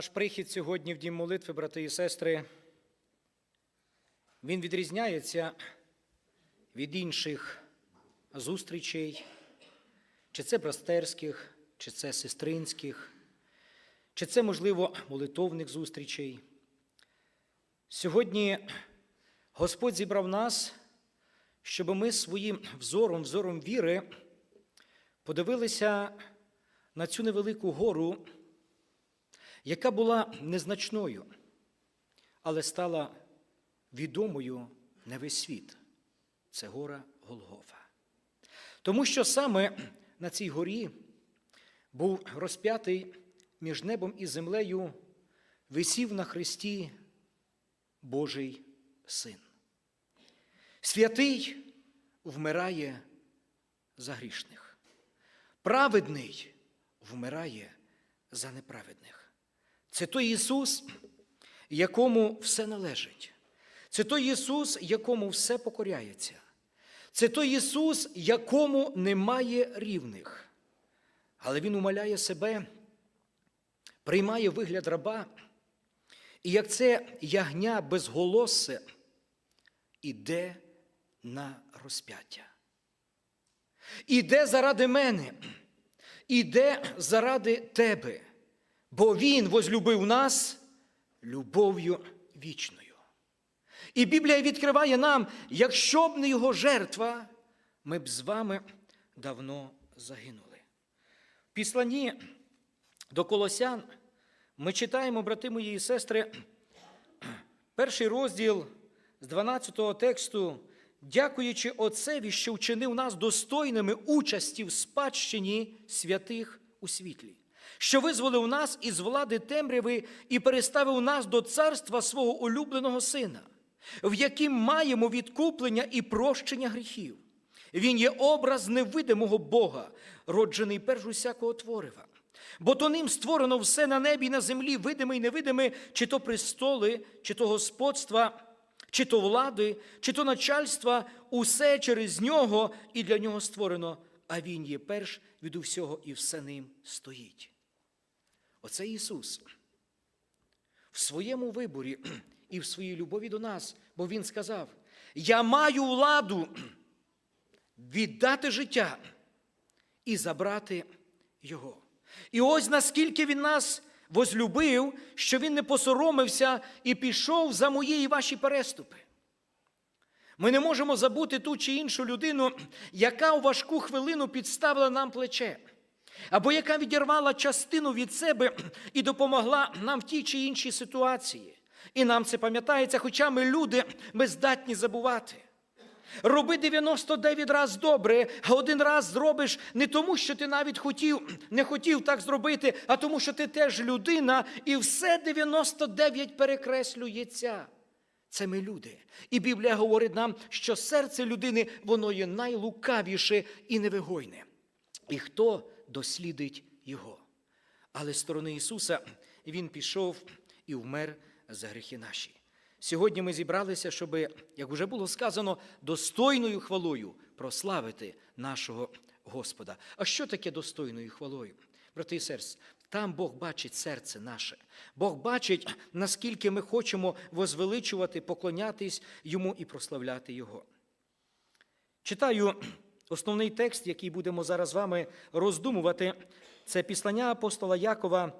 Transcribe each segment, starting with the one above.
Наш прихід сьогодні в дім молитви, брати і сестри, він відрізняється від інших зустрічей, чи це братерських, чи це сестринських, чи це, можливо, молитовних зустрічей. Сьогодні Господь зібрав нас, щоб ми своїм взором, взором віри подивилися на цю невелику гору, яка була незначною, але стала відомою на весь світ. Це гора Голгофа. Тому що саме на цій горі був розп'ятий між небом і землею, висів на хресті Божий син. Святий вмирає за грішних. Праведний вмирає за неправедних. Це той Ісус, якому все належить. Це той Ісус, якому все покоряється. Це той Ісус, якому немає рівних. Але Він умаляє себе, приймає вигляд раба, і як це ягня безголосе, іде на розп'яття. Іде заради мене, іде заради тебе, бо Він возлюбив нас любов'ю вічною. І Біблія відкриває нам, якщо б не його жертва, ми б з вами давно загинули. В післанні до Колосян ми читаємо, брати мої і сестри, перший розділ з 12-го тексту, дякуючи Отцеві, що вчинив нас достойними участі в спадщині святих у світлі, що визволив нас із влади темряви і переставив нас до царства свого улюбленого Сина, в яким маємо відкуплення і прощення гріхів. Він є образ невидимого Бога, роджений перш усякого творива. Бо то ним створено все на небі і на землі, видиме і невидиме, чи то престоли, чи то господства, чи то влади, чи то начальства, усе через нього і для нього створено, а Він є перш від усього і все ним стоїть. Оце Ісус в своєму виборі і в своїй любові до нас, бо Він сказав: Я маю владу віддати життя і забрати Його. І ось наскільки Він нас возлюбив, що Він не посоромився і пішов за мої і ваші переступи. Ми не можемо забути ту чи іншу людину, яка у важку хвилину підставила нам плече, або яка відірвала частину від себе і допомогла нам в тій чи іншій ситуації. І нам це пам'ятається, хоча ми люди, ми здатні забувати. Роби 99 раз добре, а один раз зробиш не тому, що ти навіть хотів, не хотів так зробити, а тому, що ти теж людина, і все 99 перекреслюється. Це ми люди. І Біблія говорить нам, що серце людини, воно є найлукавіше і невигойне. І хто дослідить його? Але з сторони Ісуса Він пішов і вмер за гріхи наші. Сьогодні ми зібралися, щоб, як вже було сказано, достойною хвалою прославити нашого Господа. А що таке достойною хвалою? Брати і серце, там Бог бачить серце наше. Бог бачить, наскільки ми хочемо возвеличувати, поклонятись Йому і прославляти Його. Читаю основний текст, який будемо зараз з вами роздумувати. Це післання апостола Якова,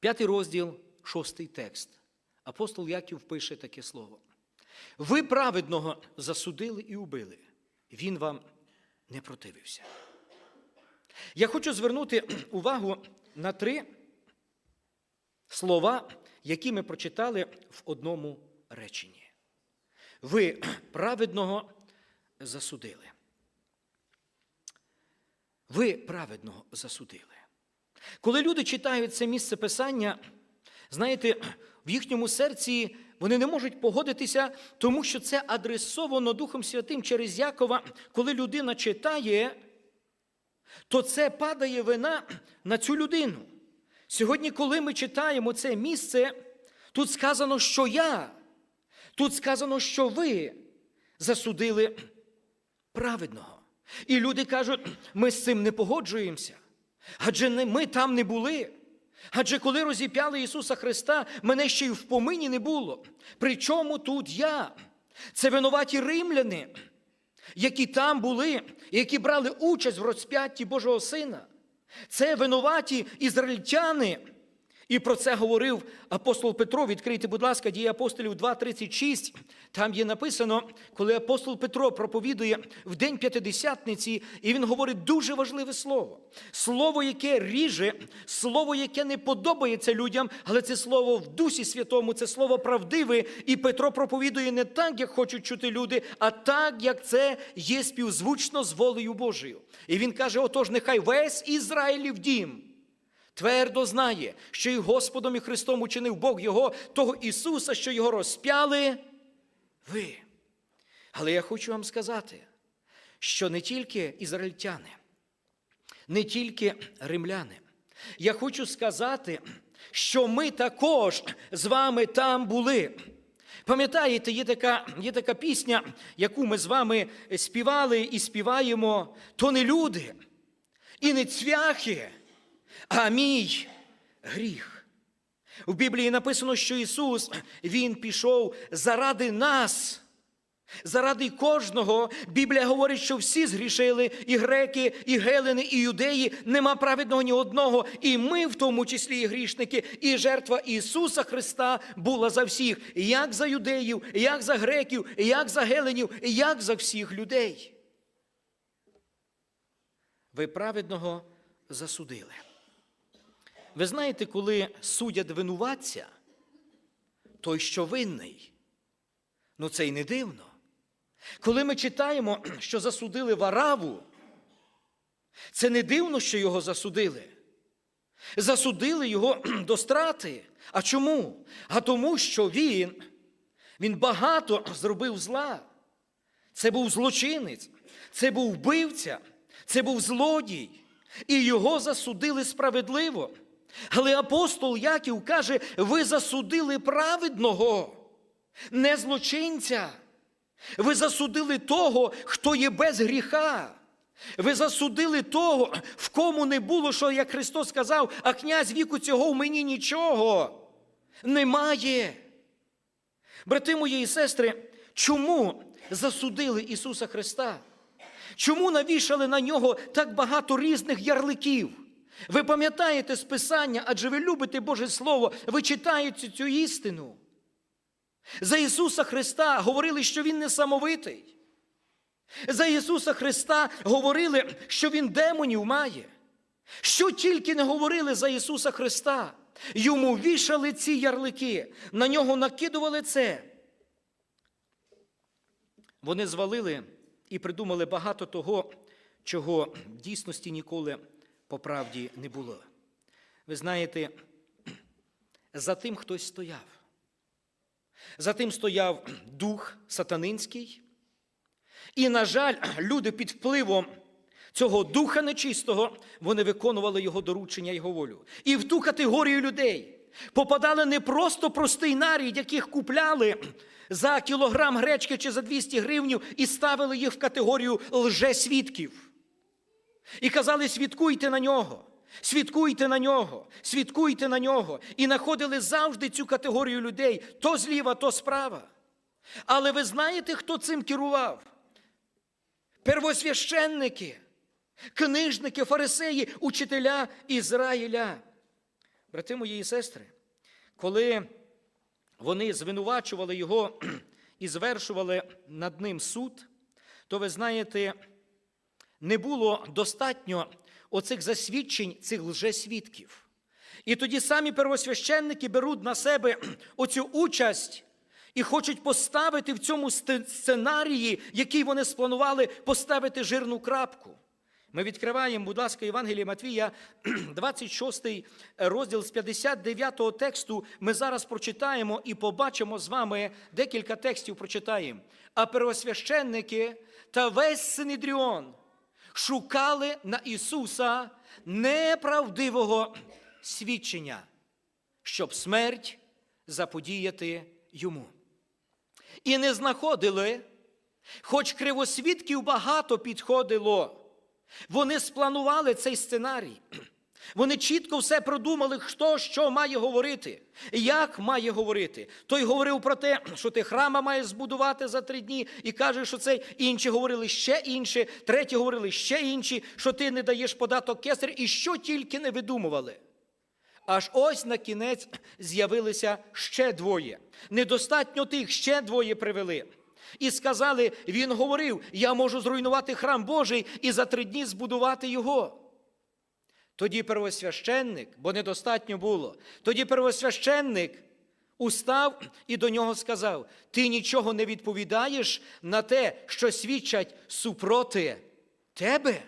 п'ятий розділ, шостий текст. Апостол Яків пише таке слово. Ви праведного засудили і убили, він вам не противився. Я хочу звернути увагу на три слова, які ми прочитали в одному реченні. Ви праведного засудили. Ви праведного засудили. Коли люди читають це місце писання, знаєте, в їхньому серці вони не можуть погодитися, тому що це адресовано Духом Святим через Якова, коли людина читає, то це падає вина на цю людину. Сьогодні, коли ми читаємо це місце, тут сказано, що я, тут сказано, що ви засудили праведного. І люди кажуть, ми з цим не погоджуємося, адже ми там не були. Адже коли розіп'яли Ісуса Христа, мене ще й в помині не було. Причому тут я? Це винуваті римляни, які там були, які брали участь в розп'ятті Божого Сина. Це винуваті ізраїльтяни. І про це говорив апостол Петро. Відкрийте, будь ласка, дії апостолів 2.36. Там є написано, коли апостол Петро проповідує в день п'ятидесятниці, і він говорить дуже важливе слово. Слово, яке ріже, слово, яке не подобається людям, але це слово в Дусі Святому, це слово правдиве. І Петро проповідує не так, як хочуть чути люди, а так, як це є співзвучно з волею Божою. І він каже: отож, нехай весь Ізраїлів дім твердо знає, що і Господом і Христом учинив Бог Його, того Ісуса, що Його розп'яли, ви. Але я хочу вам сказати, що не тільки ізраїльтяни, не тільки римляни. Я хочу сказати, що ми також з вами там були. Пам'ятаєте, є така, є така пісня, яку ми з вами співали і співаємо, то не люди, і не цвяхи, а мій гріх. В Біблії написано, що Ісус Він пішов заради нас. Заради кожного Біблія говорить, що всі згрішили, і греки, і гелени, і юдеї, нема праведного ні одного, і ми, в тому числі і грішники, і жертва Ісуса Христа була за всіх, як за юдеїв, як за греків, як за геленів, як за всіх людей. Ви праведного засудили. Ви знаєте, коли судять винуватця, той, що винний, ну це й не дивно. Коли ми читаємо, що засудили вараву, це не дивно, що його засудили. Засудили його до страти. А чому? А тому, що він, він багато зробив зла. Це був злочинець, це був вбивця, це був злодій. І його засудили справедливо. Але апостол Яків каже: ви засудили праведного, не злочинця. Ви засудили того, хто є без гріха. Ви засудили того, в кому не було, що, як Христос сказав, а князь віку цього в мені нічого немає. Брати мої і сестри, чому засудили Ісуса Христа? Чому навішали на нього так багато різних ярликів? Ви пам'ятаєте з Писання, адже ви любите Боже Слово, ви читаєте цю істину. За Ісуса Христа говорили, що Він несамовитий. За Ісуса Христа говорили, що Він демонів має. Що тільки не говорили за Ісуса Христа, йому вішали ці ярлики, на нього накидували це. Вони звалили і придумали багато того, чого в дійсності ніколи по правді не було. Ви знаєте, за тим хтось стояв. За тим стояв дух сатанинський. І, на жаль, люди під впливом цього духа нечистого вони виконували його доручення його волю. І в ту категорію людей попадали не просто простий нарід, яких купляли за кілограм гречки чи за 200 гривнів і ставили їх в категорію лжесвідків. І казали, свідкуйте на нього, свідкуйте на нього, свідкуйте на нього. І знаходили завжди цю категорію людей то зліва, то справа. Але ви знаєте, хто цим керував? Первосвященники, книжники, фарисеї, учителя Ізраїля. Брати мої і сестри, коли вони звинувачували його і звершували над ним суд, то ви знаєте, не було достатньо оцих засвідчень цих лжесвідків. І тоді самі первосвященники беруть на себе оцю участь і хочуть поставити в цьому сценарії, який вони спланували, поставити жирну крапку. Ми відкриваємо, будь ласка, Євангелія Матвія, 26 розділ з 59 тексту. Ми зараз прочитаємо і побачимо з вами декілька текстів прочитаємо. А первосвященники та весь Синедріон шукали на Ісуса неправдивого свідчення, щоб смерть заподіяти йому. І не знаходили, хоч кривосвідків багато підходило. Вони спланували цей сценарій. Вони чітко все продумали, хто що має говорити, як має говорити. Той говорив про те, що ти храма маєш збудувати за три дні, і каже, що це інші говорили ще інше, треті говорили ще інші, що ти не даєш податок кесар, і що тільки не видумували. Аж ось на кінець з'явилися ще двоє. Недостатньо тих ще двоє привели. І сказали, він говорив: я можу зруйнувати храм Божий і за три дні збудувати його. Тоді первосвященник, бо недостатньо було, тоді первосвященник устав і до нього сказав: Ти нічого не відповідаєш на те, що свідчать супроти тебе.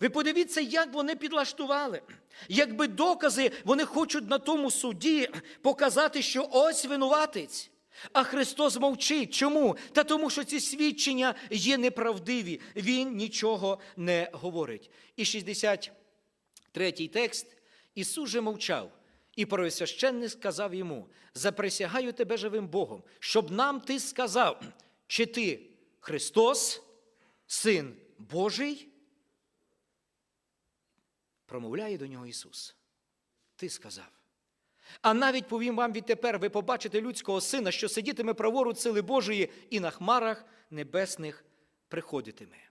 Ви подивіться, як вони підлаштували. Якби докази вони хочуть на тому суді показати, що ось винуватець. А Христос мовчить. Чому? Та тому, що ці свідчення є неправдиві. Він нічого не говорить. І 63-й текст Ісус же мовчав. І первосвященник сказав йому: Заприсягаю тебе живим Богом, щоб нам ти сказав, чи ти Христос, Син Божий? Промовляє до нього Ісус. Ти сказав. А навіть повім вам відтепер, ви побачите людського сина, що сидітиме праворуч сили Божої і на хмарах небесних приходитиме.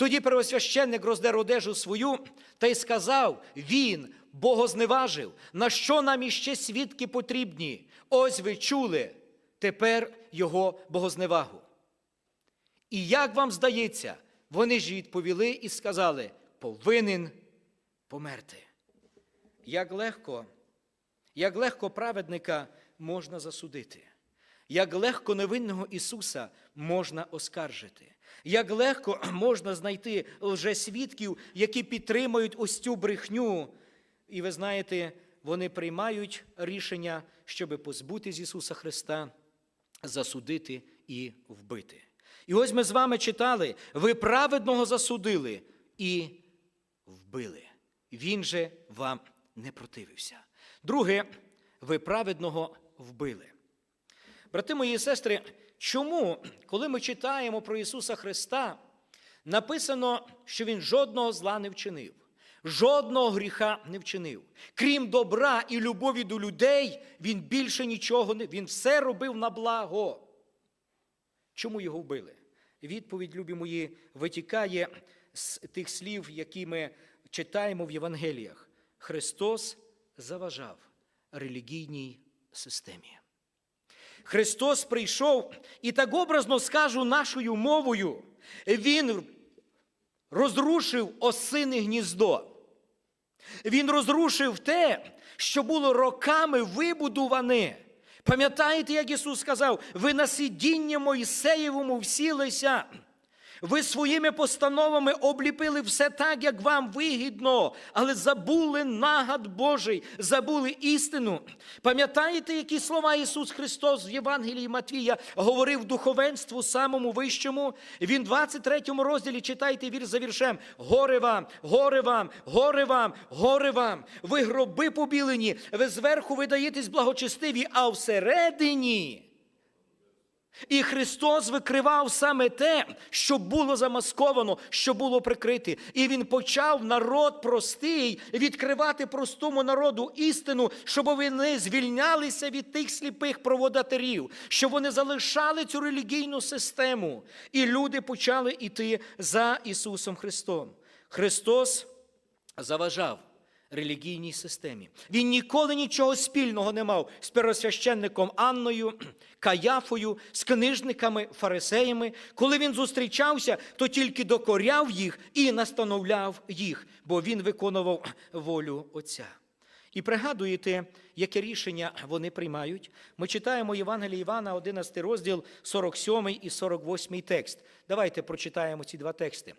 Тоді первосвященник роздер одежу свою та й сказав: Він богозневажив, на що нам іще свідки потрібні? Ось ви чули тепер його богозневагу. І як вам здається, вони ж відповіли і сказали: повинен померти. Як легко, як легко праведника можна засудити, як легко невинного Ісуса можна оскаржити, як легко можна знайти лжесвідків, які підтримують ось цю брехню. І ви знаєте, вони приймають рішення, щоб позбутись Ісуса Христа, засудити і вбити. І ось ми з вами читали: ви праведного засудили і вбили. Він же вам не противився. Друге, ви праведного вбили. Брати мої сестри, чому, коли ми читаємо про Ісуса Христа, написано, що Він жодного зла не вчинив, жодного гріха не вчинив. Крім добра і любові до людей, Він більше нічого не Він все робив на благо. Чому його вбили? Відповідь, любі мої, витікає з тих слів, які ми читаємо в Євангеліях. Христос заважав релігійній системі. Христос прийшов, і так образно скажу нашою мовою, Він розрушив осине гніздо. Він розрушив те, що було роками вибудуване. Пам'ятаєте, як Ісус сказав, ви на сидіння Мойсеєвому всілися. Ви своїми постановами обліпили все так, як вам вигідно, але забули нагад Божий, забули істину. Пам'ятаєте, які слова Ісус Христос в Євангелії Матвія говорив духовенству самому вищому? Він в 23 розділі читайте вірш за віршем: Горе вам, горе вам, горе вам, горе вам. Ви гроби побілені, ви зверху видаєтесь благочестиві, а всередині. І Христос викривав саме те, що було замасковано, що було прикрите. І Він почав народ простий відкривати простому народу істину, щоб вони звільнялися від тих сліпих проводатирів, щоб вони залишали цю релігійну систему. І люди почали йти за Ісусом Христом. Христос заважав релігійній системі. Він ніколи нічого спільного не мав з первосвященником Анною, Каяфою, з книжниками, фарисеями. Коли він зустрічався, то тільки докоряв їх і настановляв їх, бо він виконував волю Отця. І пригадуєте, яке рішення вони приймають. Ми читаємо Євангелія Івана, 11 розділ, 47 і 48 текст. Давайте прочитаємо ці два тексти.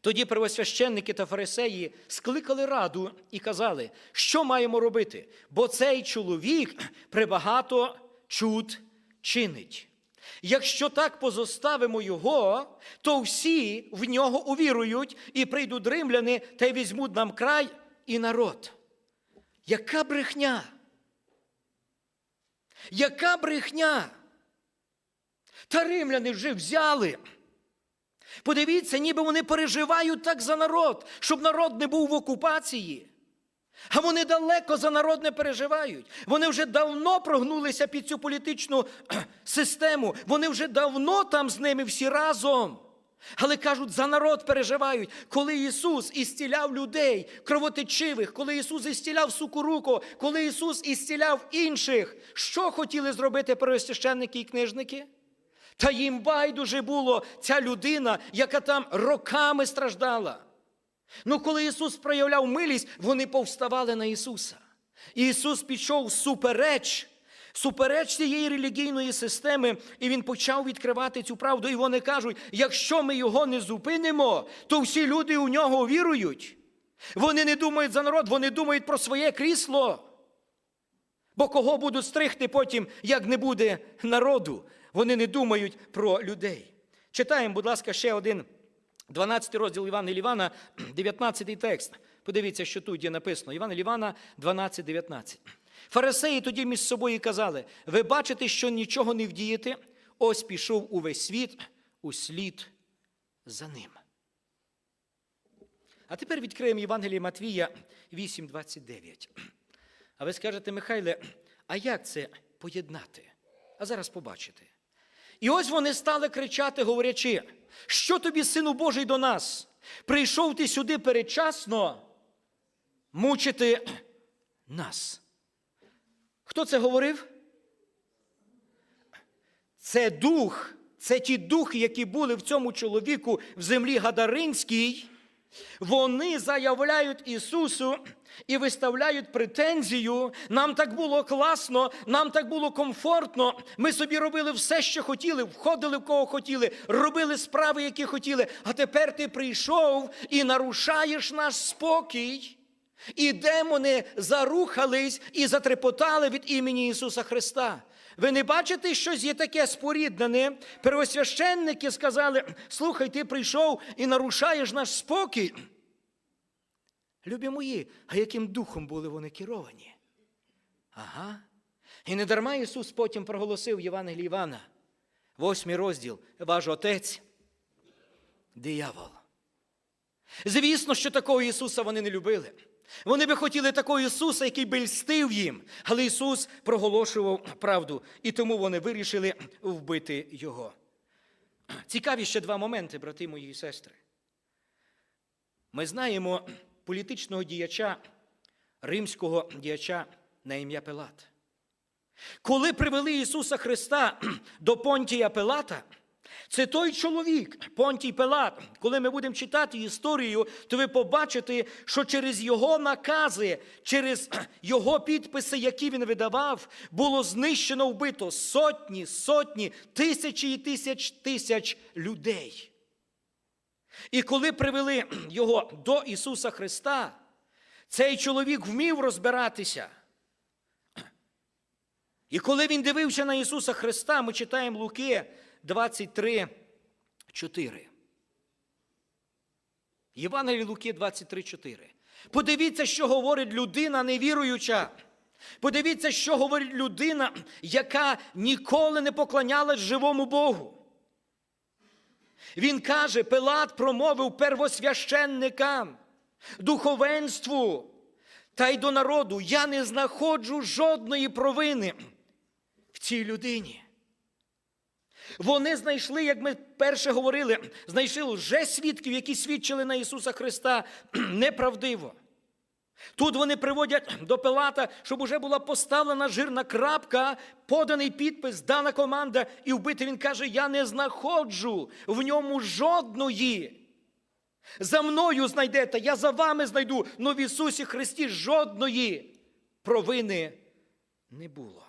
Тоді первосвященники та фарисеї скликали раду і казали, що маємо робити, бо цей чоловік прибагато чуд чинить. Якщо так позоставимо його, то всі в нього увірують і прийдуть римляни та й візьмуть нам край і народ. Яка брехня? Яка брехня? Та римляни вже взяли. Подивіться, ніби вони переживають так за народ, щоб народ не був в окупації. А вони далеко за народ не переживають. Вони вже давно прогнулися під цю політичну систему. Вони вже давно там з ними всі разом. Але кажуть, за народ переживають, коли Ісус ісціляв людей, кровотечивих, коли Ісус ісціляв сукуруко, коли Ісус ісціляв інших. Що хотіли зробити первосвященники і книжники? Та їм байдуже було ця людина, яка там роками страждала. Ну, коли Ісус проявляв милість, вони повставали на Ісуса. І Ісус пішов супереч, супереч цієї релігійної системи, і Він почав відкривати цю правду. І вони кажуть: якщо ми його не зупинимо, то всі люди у нього вірують. Вони не думають за народ, вони думають про своє крісло. Бо кого будуть стригти потім, як не буде народу? Вони не думають про людей. Читаємо, будь ласка, ще один 12 розділ Івана Івана, 19 текст. Подивіться, що тут є написано. Івана Івана 12, 19. Фарисеї тоді між собою казали: ви бачите, що нічого не вдієте, ось пішов увесь світ услід за ним. А тепер відкриємо Євангеліє Матвія 8,29. А ви скажете, Михайле, а як це поєднати? А зараз побачите. І ось вони стали кричати, говорячи, що тобі, сину Божий, до нас? Прийшов ти сюди передчасно мучити нас. Хто це говорив? Це дух, це ті духи, які були в цьому чоловіку в землі Гадаринській. Вони заявляють Ісусу і виставляють претензію. Нам так було класно, нам так було комфортно. Ми собі робили все, що хотіли, входили в кого хотіли, робили справи, які хотіли. А тепер ти прийшов і нарушаєш наш спокій. І демони зарухались і затрепотали від імені Ісуса Христа. Ви не бачите, щось є таке споріднене? Первосвященники сказали: слухай, ти прийшов і нарушаєш наш спокій. Любі мої, а яким духом були вони керовані? Ага. І не дарма Ісус потім проголосив Євангелії Івана, восьмий розділ, ваш отець, диявол. Звісно, що такого Ісуса вони не любили. Вони би хотіли такого Ісуса, який би льстив їм, але Ісус проголошував правду, і тому вони вирішили вбити Його. Цікаві ще два моменти, брати мої і сестри. Ми знаємо політичного діяча, римського діяча на ім'я Пилат. Коли привели Ісуса Христа до Понтія Пилата, це той чоловік, Понтій Пилат. Коли ми будемо читати історію, то ви побачите, що через його накази, через його підписи, які він видавав, було знищено вбито сотні, сотні, тисячі і тисяч тисяч людей. І коли привели його до Ісуса Христа, цей чоловік вмів розбиратися. І коли він дивився на Ісуса Христа, ми читаємо Луки 23, 4. Євангелії Луки 23, 4. Подивіться, що говорить людина невіруюча. Подивіться, що говорить людина, яка ніколи не поклонялась живому Богу. Він каже, Пилат промовив первосвященникам, духовенству та й до народу: я не знаходжу жодної провини в цій людині. Вони знайшли, як ми перше говорили, знайшли вже свідків, які свідчили на Ісуса Христа неправдиво. Тут вони приводять до Пилата, щоб уже була поставлена жирна крапка, поданий підпис, дана команда, і вбити він каже: Я не знаходжу в ньому жодної. За мною знайдете, я за вами знайду, но в Ісусі Христі жодної провини не було.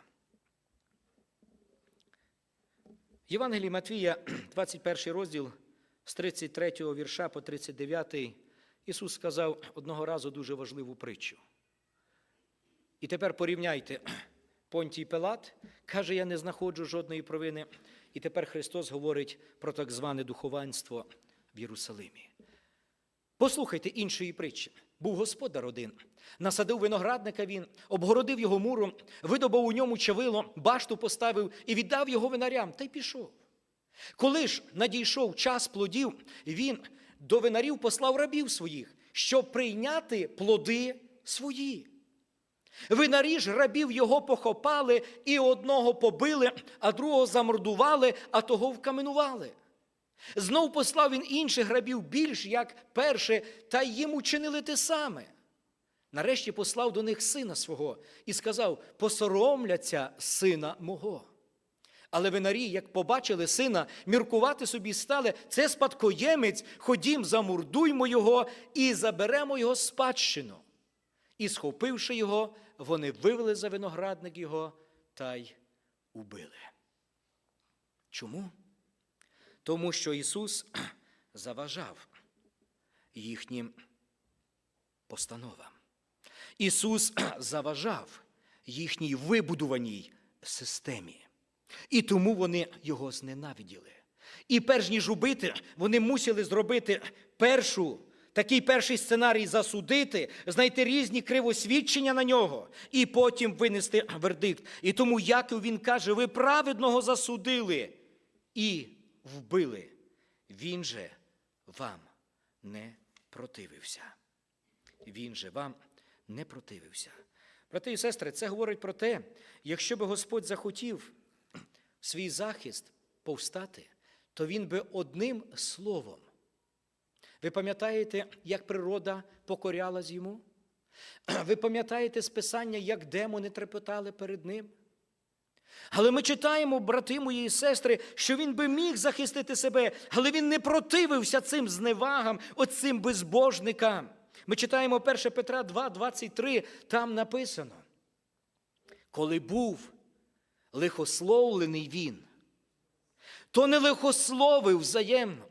Євангелії Матвія, 21 розділ з 33 вірша по 39, Ісус сказав одного разу дуже важливу притчу. І тепер порівняйте Понтій Пилат, каже, я не знаходжу жодної провини. І тепер Христос говорить про так зване духовенство в Єрусалимі. Послухайте іншої притчі. Був господар один, насадив виноградника він, обгородив його муром, видобав у ньому чавило, башту поставив і віддав його винарям, та й пішов. Коли ж надійшов час плодів, він до винарів послав рабів своїх, щоб прийняти плоди свої. Винарі ж рабів його похопали, і одного побили, а другого замордували, а того вкаменували. Знов послав він інших рабів більш, як перше, та їм учинили те саме. Нарешті послав до них сина свого і сказав: посоромляться сина мого. Але винарі, як побачили сина, міркувати собі стали, це спадкоємець, ходім, замурдуймо його і заберемо його спадщину. І, схопивши його, вони вивели за виноградник його та й убили. Чому? Тому що Ісус заважав їхнім постановам. Ісус заважав їхній вибудуваній системі. І тому вони його зненавиділи. І перш ніж убити, вони мусили зробити першу, такий перший сценарій засудити, знайти різні кривосвідчення на нього і потім винести вердикт. І тому Яків він каже: ви праведного засудили і вбили. Він же вам не противився. Він же вам не противився. Брати і сестри, це говорить про те, якщо би Господь захотів свій захист повстати, то він би одним словом. Ви пам'ятаєте, як природа покорялась йому? Ви пам'ятаєте з Писання, як демони трепетали перед ним? Але ми читаємо, брати мої і сестри, що він би міг захистити себе, але він не противився цим зневагам, оцим безбожникам. Ми читаємо 1 Петра 2, 23, там написано. Коли був лихословлений він, то не лихословив взаємно.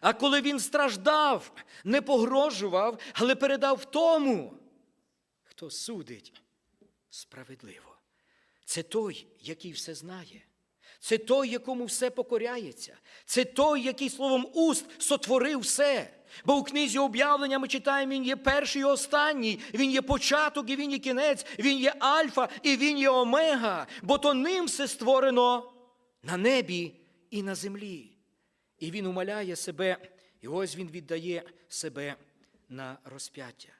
А коли він страждав, не погрожував, але передав тому, хто судить справедливо. Це той, який все знає. Це той, якому все покоряється. Це той, який словом уст сотворив все. Бо у книзі об'явлення ми читаємо, він є перший і останній, він є початок і він є кінець, він є альфа і він є омега, бо то ним все створено на небі і на землі. І він умаляє себе, і ось він віддає себе на розп'яття.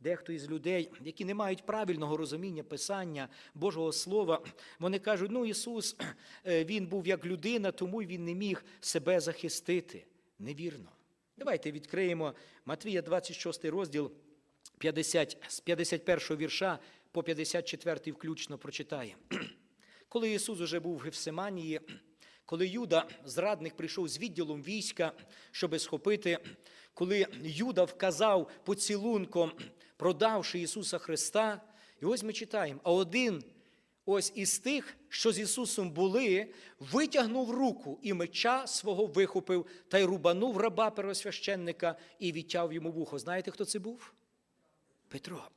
Дехто із людей, які не мають правильного розуміння Писання Божого Слова, вони кажуть, ну Ісус, е, Він був як людина, тому Він не міг себе захистити. Невірно. Давайте відкриємо Матвія 26 розділ 50, з 51 вірша по 54 включно прочитаємо. Коли Ісус уже був в Гефсиманії, коли Юда, зрадник, прийшов з відділом війська, щоби схопити, коли Юда вказав поцілунком, продавши Ісуса Христа, і ось ми читаємо, а один ось із тих, що з Ісусом були, витягнув руку і меча свого вихопив та й рубанув раба первосвященника і відтяв йому вухо. Знаєте, хто це був? Петро.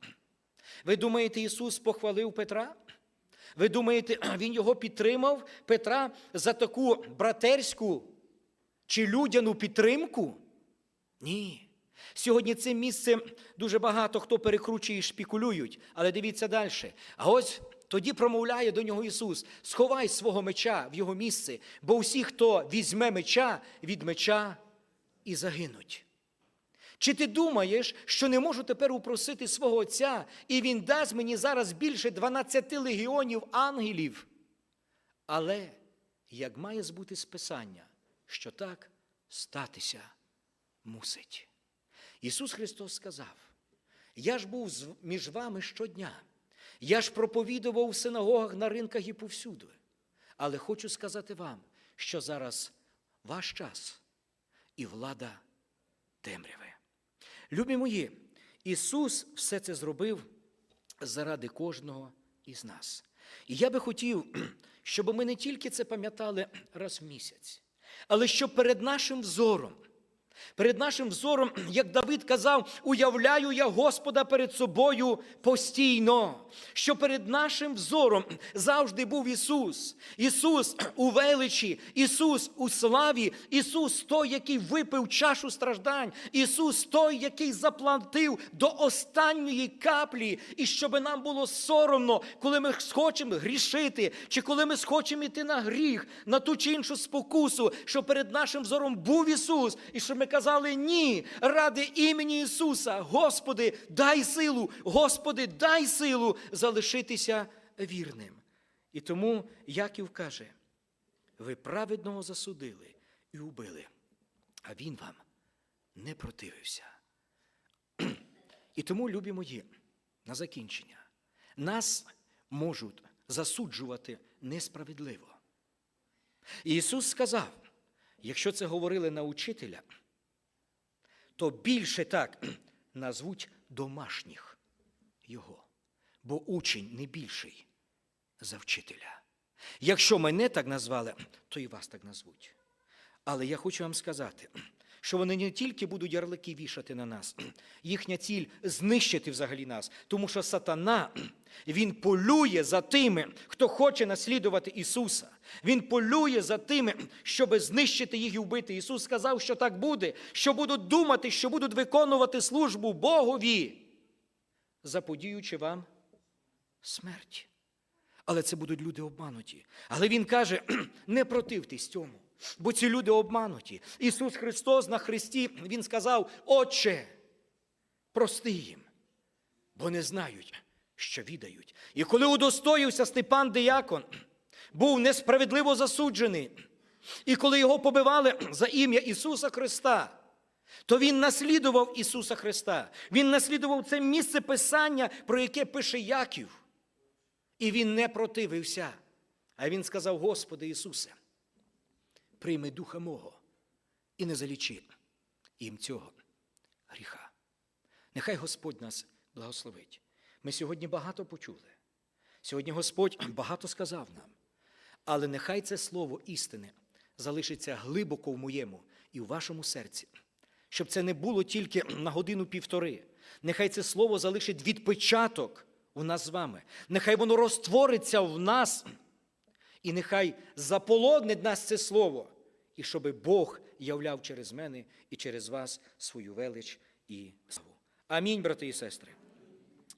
Ви думаєте, Ісус похвалив Петра? Ви думаєте, Він його підтримав Петра за таку братерську чи людяну підтримку? Ні. Сьогодні цим місцем дуже багато хто перекручує і шпікулюють, але дивіться далі. А ось тоді промовляє до нього Ісус: сховай свого меча в його місце, бо всі, хто візьме меча, від меча і загинуть. Чи ти думаєш, що не можу тепер упросити свого Отця, і Він дасть мені зараз більше 12 легіонів ангелів? Але як має збути списання, що так статися мусить? Ісус Христос сказав: Я ж був між вами щодня, я ж проповідував в синагогах на ринках і повсюди. Але хочу сказати вам, що зараз ваш час і влада темряви. Любі мої, Ісус все це зробив заради кожного із нас. І я би хотів, щоб ми не тільки це пам'ятали раз в місяць, але щоб перед нашим взором, перед нашим взором, як Давид казав, уявляю я Господа перед собою постійно, що перед нашим взором завжди був Ісус. Ісус у величі, Ісус у славі, Ісус той, який випив чашу страждань, Ісус той, який заплатив до останньої каплі, і щоб нам було соромно, коли ми схочемо грішити, чи коли ми схочемо йти на гріх, на ту чи іншу спокусу, що перед нашим взором був Ісус, і щоб ми казали ні ради імені Ісуса. Господи, дай силу, Господи, дай силу залишитися вірним. І тому Яків каже: ви праведного засудили і убили, а він вам не противився. І тому, любі мої, на закінчення, нас можуть засуджувати несправедливо. І Ісус сказав, якщо це говорили на учителя, то більше так назвуть домашніх його, бо учень не більший за вчителя. Якщо мене так назвали, то і вас так назвуть. Але я хочу вам сказати, що вони не тільки будуть ярлики вішати на нас, їхня ціль знищити взагалі нас, тому що сатана він полює за тими, хто хоче наслідувати Ісуса. Він полює за тими, щоб знищити їх і вбити. Ісус сказав, що так буде, що будуть думати, що будуть виконувати службу Богові, заподіючи вам смерть. Але це будуть люди обмануті. Але Він каже: не противтесь цьому, бо ці люди обмануті. Ісус Христос на Христі, Він сказав: Отче, прости їм, бо не знають, що відають. І коли удостоївся Степан Диякон, був несправедливо засуджений, і коли його побивали за ім'я Ісуса Христа, то він наслідував Ісуса Христа. Він наслідував це місце Писання, про яке пише Яків. І він не противився. А він сказав: Господи Ісусе, прийми духа мого і не залічи їм цього гріха. Нехай Господь нас благословить. Ми сьогодні багато почули. Сьогодні Господь багато сказав нам. Але нехай це слово істини залишиться глибоко в моєму і в вашому серці, щоб це не було тільки на годину-півтори. Нехай це слово залишить відпечаток у нас з вами. Нехай воно розтвориться в нас, і нехай заполонить нас це слово, і щоб Бог являв через мене і через вас свою велич і славу. Амінь, брати і сестри.